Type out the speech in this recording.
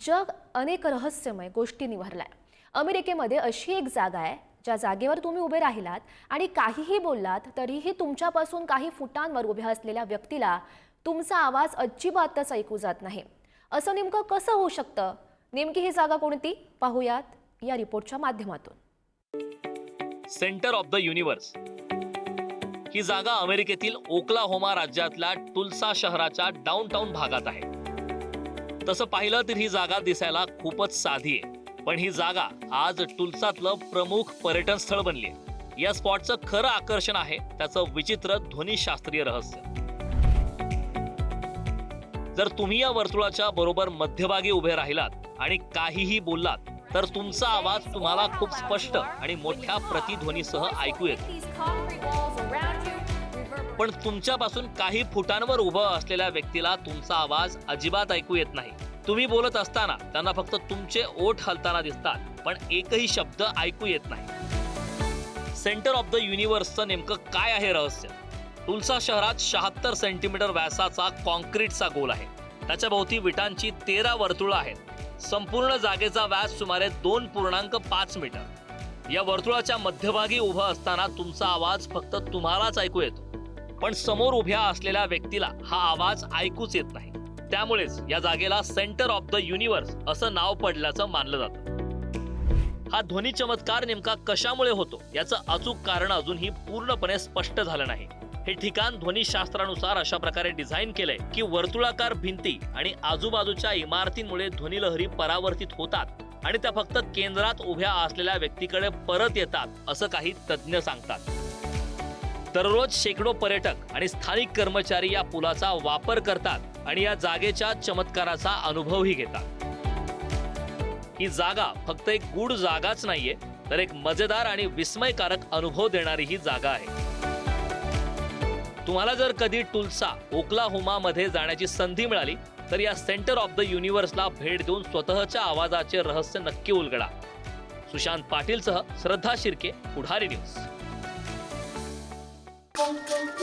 जग अनेक रहस्यमय गोष्टींनी भरलाय अमेरिकेमध्ये अशी एक जागा आहे ज्या जागेवर तुम्ही उभे राहिलात आणि काहीही बोललात तरीही तुमच्यापासून काही फुटांवर उभ्या असलेल्या व्यक्तीला तुमचा आवाज अजिबातच ऐकू जात नाही. असं नेमकं कसं होऊ शकतं? नेमकी ही जागा कोणती? पाहूयात या रिपोर्टच्या माध्यमातून. सेंटर ऑफ द युनिव्हर्स ही जागा अमेरिकेतील ओक्लाहोमा राज्यातल्या टुल्सा शहराच्या डाऊनटाऊन भागात आहे. तसं पाहिलं तर ही जागा दिसायला खूपच साधी आहे. पण ही जागा आज टुलसातलं प्रमुख पर्यटन स्थळ बनली आहे. या स्पॉटचं खरं आकर्षण आहे त्याचं विचित्र ध्वनीशास्त्रीय रहस्य. जर तुम्ही या वर्तुळाच्या बरोबर मध्यभागी उभे राहिलात आणि काहीही बोललात तर तुमचा आवाज तुम्हाला खूप स्पष्ट आणि मोठ्या प्रतिध्वनीसह ऐकू येतो. पण तुमच्यापासून काही फुटांवर उभं असलेल्या व्यक्तीला तुमचा आवाज अजिबात ऐकू येत नाही. तुम्ही बोलत असताना त्यांना फक्त तुमचे ओठ हलताना दिसतात पण एकही शब्द ऐकू येत नाही. सेंटर ऑफ द युनिव्हर्सचं नेमकं काय आहे रहस्य? तुलसा शहरात शहात्तर सेंटीमीटर व्यासाचा कॉन्क्रीटचा गोल आहे. त्याच्या भोवती विटांची तेरा वर्तुळं आहेत. संपूर्ण जागेचा व्यास सुमारे दोन पूर्णांक पाच मीटर. या वर्तुळाच्या मध्यभागी उभं असताना तुमचा आवाज फक्त तुम्हालाच ऐकू येतो. पण समोर उभ्या असलेल्या व्यक्तीला हा आवाज ऐकूच येत नाही. त्यामुळेच या जागेला सेंटर ऑफ द युनिव्हर्स असं नाव पडल्याचं मानलं जातं. हा ध्वनी चमत्कार नेमका कशामुळे होतो? याचं अचूक कारण अजूनही पूर्णपणे स्पष्ट झालं नाही. हे ठिकाण ध्वनीशास्त्रानुसार अशा प्रकारे डिझाईन केलंय की वर्तुळाकार भिंती आणि आजूबाजूच्या इमारतींमुळे ध्वनिलहरी परावर्तित होतात आणि त्या फक्त केंद्रात उभ्या असलेल्या व्यक्तीकडे परत येतात असं काही तज्ज्ञ सांगतात. दररोज शेकडो पर्यटक आणि स्थानिक कर्मचारी या पुलाचा वापर करतात आणि या जागेच्या चमत्काराचा अनुभवही घेतात. ही जागा फक्त एक गूढ जागाच नाहीये तर एक मजेदार आणि विस्मयकारक अनुभव देणारी ही जागा आहे. तुम्हाला जर कधी टुल्सा ओक्लाहोमा मध्ये जाण्याची संधी मिळाली तर या सेंटर ऑफ द युनिव्हर्सला भेट देऊन स्वतःच्या आवाजाचे रहस्य नक्की उलगडा. Sushant पाटीलसह Shraddha Shirke Pudhari news. Thank you.